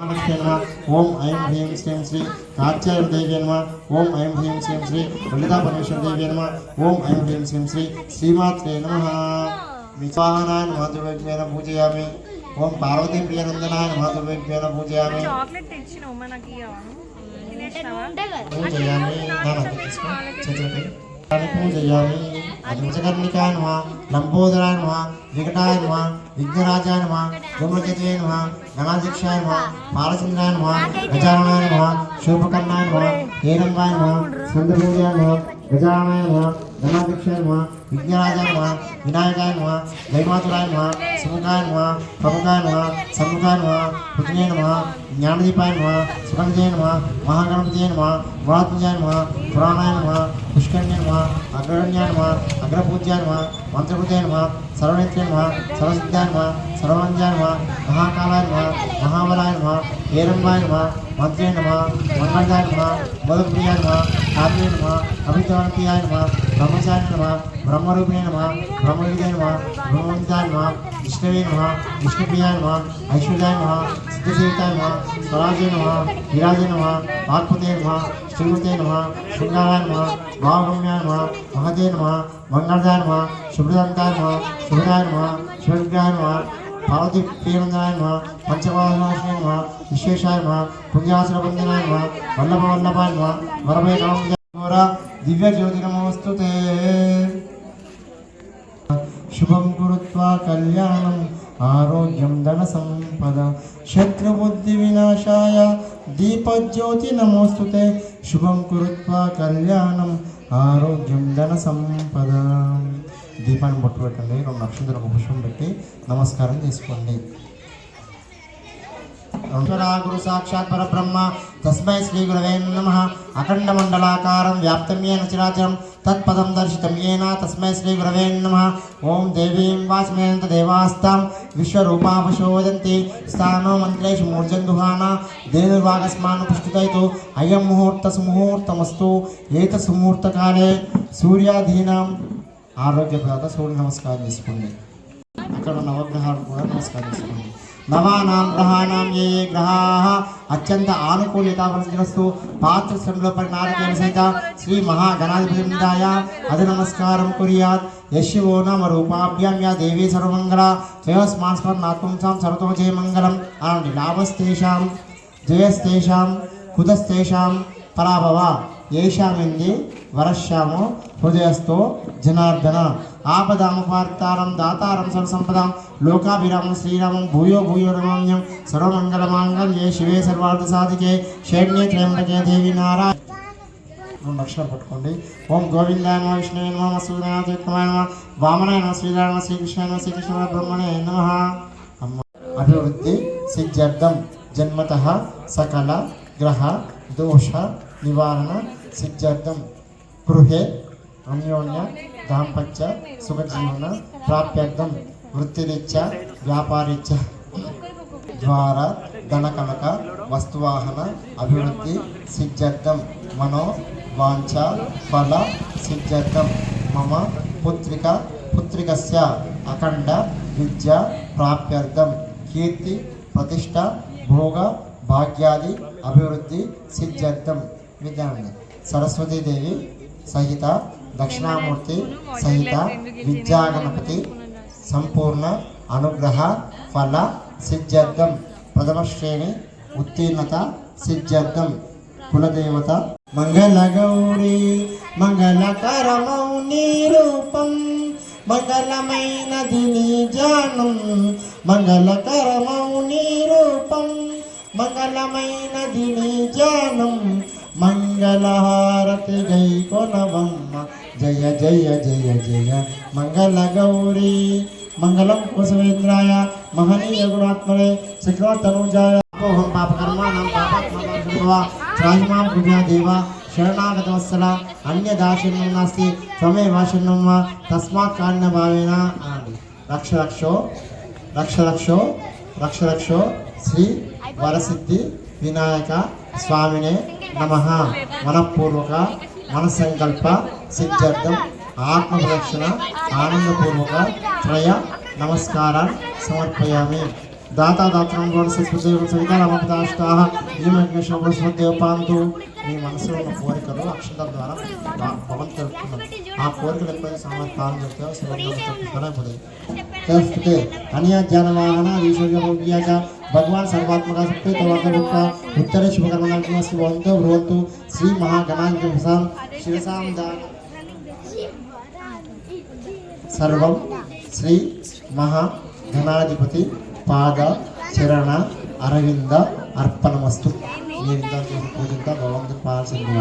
మహాలక్ష్మి నమ ఓం ఐం హ్రీం శ్రీం శ్రీ కాత్యాయదేవి నమ. ఓం ఐం హ్రీం శ్రీం శ్రీ లలితా పరమేశ్వర దేవి నమ. ఓం ఐం హ్రీం శ్రీం శ్రీ శ్రీమాత్రే నమ. వివాహనాయ మాతృవేగ్యేన పూజయామి. ఓం పార్వతీ ప్రియనందనాయ మాతృవేగ్యేన పూజయామి. పూజయామి. అధికర్ణికాయ నమ లంబోదరాయ నమ వికటాయ నమ విఘ్నరాజాయ నమ ధూమకేతువే నమ గణాధ్యక్షాయ నమ పాలచంద్రాయ నమ గజాననాయ నమ శూభకర్ణాయ నమ హేరంబాయ నమ స్కందపూజాయ నమ గజాననాయ నమ గణాధ్యక్షాయ నమ విఘ్నరాజాయ నమ వినాయకాయ నమ దైమాతురాయ నమ సుముఖాయ నమ ప్రముఖాయ నమ సమ్ముఖాయ నమ పృథ్వే నమ జ్ఞానదీపాయ నమ సుగంధే నమ మహాగణపతియే నమ పురాత్మజాయ నమ పురాణాయ నమ పుష్కర్ణ్య నమ అగ్రణ్యాయ నమ అగ్రపూజ్యాయ నమ మంత్రకృతే నమ సర్వనేత్రే నమ సర్వసిద్ధాయ నమ సర్వవంద్యాయ నమ మహాకాలాయ నమ మహాబలాయ నమ హేరంబాయ నమ మంత్రే నమ మంగళదాయ నమ మధుప్రియాయ నమ కావ్యే నమ అభితవంతియాయ బ్రహ్మచారి నమ బ్రహ్మరూపిణే నమ బ్రహ్మవిదే నమ బ్రహ్మవంతాయ నమ విష్ణవే నమ విష్ణుప్రియాయ నమ ఐశ్వర్యాయ నమ సిద్ధసేవితాయ నమ స్వరాజే నమ విరాజే నమ పార్వతే నమ శ్రీమతే నమ శృంగారాయ నమ భావగమ్యాయ నమ మహదే నమ మంగళదాయ నమ శుభ్రదంతాయ నమ శుభదాయ నమ శివవిగ్రహాయ నమ పార్వతి ప్రియనందనాయ నమ పంచవాసనాశయ నమ విశ్వేశాయ నమ పుణ్యాసుర వందనాయ నమ వల్లభ వల్లభాయ నమ వరభయ నమ దివ్య ते शुभं శుభం కురుత్వా కళ్యాణం ఆరోగ్యం ధన సంపద శత్రుబుద్ధి వినాశాయ దీపజ్యోతి నమోస్తుతే శుభం కురుత్వా కళ్యాణం ఆరోగ్యం ధన సంపద దీపాన్ని పట్టుబెట్టండి పెట్టండి రెండు నక్షత్రాలకు పుష్పం పెట్టి నమస్కారం చేసుకోండి. ఈశ్వరా గురు సాక్షాత్ పరబ్రహ్మ తస్మై శ్రీ గురవే నమ అఖండ మండలాకారం వ్యాప్తం ఏన చరాచరం తత్పదం దర్శితం ఏన తస్మై శ్రీ గురవే నమ ఓం దేవీం వాచమేనంత దేవాస్తాం విశ్వరూపాపశోదంతి స్థానో మంత్రేషు మూర్జందుహాన దేనుర్వాగస్మాన్ పుష్టితైతు అయం ముహూర్త సుముహూర్తమస్తు ఏత సుముహూర్తకాలే సూర్యాధీనం ఆరోగ్యప్రదాత సూర్య నమస్కారం చేసుకోండి ఇక్కడ నవగ్రహాలు కూడా నమస్కారం నవానాం గ్రహాణం ఏ ఏ గ్రహాः? అత్యంత ఆనుకూల్యతావస్తు పాత్రశ్రంలో పరినారకేణ సహిత శ్రీ మహాగణాధిపతిదాయ అది నమస్కారం కుర్యాత్. యశివో నమ రూపాభ్యాం యా దేవీ సర్వమంగళ. జయస్మాన్ స్మరణాత్మసాం సర్వతో జయమంగళం అనండి. లాభస్తేషాం జయస్తేషాం కుదస్తేషాం పరాభవ. ఏషామింది వరశ్యామో హృదయస్థో జనార్దన. ఆపదామపార్తారం దాతారం సర్వసంపదాం లోకాభిరామం శ్రీరామం భూయో భూయో రమామ్యం సర్వమంగళమాంగళ్యే శివే సర్వార్థ సాధికే షేణ్యే త్రయంబకే దేవి నారాయణ. రెండు అక్షరాలు పట్టుకోండి. ఓం గోవిందాయ నమ విష్ణువే నమ మసూదాయ నమ నమ వామనాయ నమ శ్రీరాయ నమ శ్రీకృష్ణ నమ శ్రీకృష్ణ బ్రహ్మణే నమ. అమ్మ. అభివృద్ధి సిద్ధ్యర్థం జన్మత సకల గ్రహ దోష నివారణ సిద్ధ్యర్థం గృహే అన్యోన్య దాంపత్య సుఖజీవన ప్రాప్యర్థం వృత్తిరీత్యా వ్యాపారీత్యా ద్వారా ధనకనక వస్తువాహన అభివృద్ధి సిద్ధ్యర్థం మనో వాంఛ ఫల సిద్ధ్యర్థం మమ పుత్రిక పుత్రికస్య అఖండ విద్య ప్రాప్యర్థం కీర్తి ప్రతిష్ట భోగ భాగ్యాది అభివృద్ధి సిద్ధ్యర్థం. విద్యాన్ని సరస్వతీదేవి సహిత దక్షిణామూర్తి సహిత విద్యాగణపతి సంపూర్ణ అనుగ్రహ ఫల సిద్ధ్యర్థం ప్రథమ శ్రేణి ఉత్తీర్ణత సిద్ధ్యర్థం కులదేవత. మంగళ గౌరీ మంగళకరమౌ నీ రూపం మంగళమైనది నీ జానం మంగళకరమౌ నీ రూపం మంగళమైనది నీ జానం మంగళహారతి జై కొనవమ్మ జయ జయ జయ జయ మంగళ గౌరీ మంగళం కుశవేంద్రాయ మహనీయ గుణాత్మనే శిఖరతనుజాయ అపోహం పాపకర్మాణం పాపాత్మా త్రాహిమాం పుణ్యా దేవ శరణాగతవత్సల అన్యదాశిన్యం నాస్తి త్వమేవ శరణం వా తస్మాత్ కారణభావేన అనండి లక్ష లక్షో లక్ష లక్షో లక్ష లక్షో శ్రీ వరసిద్ధి వినాయక స్వామినే నమ. మనపూర్వక మనసంకల్ప సిద్ధార్థం ఆత్మరక్షణ ఆనందపూర్వక త్రయ నమస్కారాన్ని సమర్పయామి. దాతా దాత్రం గోడసేవ సవితారామపదాష్టాహ ఈమగ్నేశ్వర పాంతు మీ మనసులో ఉన్న కోరికలు అక్షంతల ద్వారా భ- భగవంతు తెలుపుతున్నాం ఆ కోరికలు ఎప్పుడైతే సమయం కాలం చెప్తాయో శివపోతాయి తెలుస్తుంది అనియా జ్ఞానవాహన ఈశ్వర్యోగ్యాక భగవాన్ సర్వాత్మక సప్తేత వర్గముఖ ఉత్తర శుభకర్మ శివంతో భ్రువంతు శ్రీ మహాగణాంజం శివసాం దాన సర్వం శ్రీ మహా గణాధిపతి పాద చరణ అరవింద అర్పణమస్తు. మీరు ఇంత పూజింత భగవంతుని పాల్సింది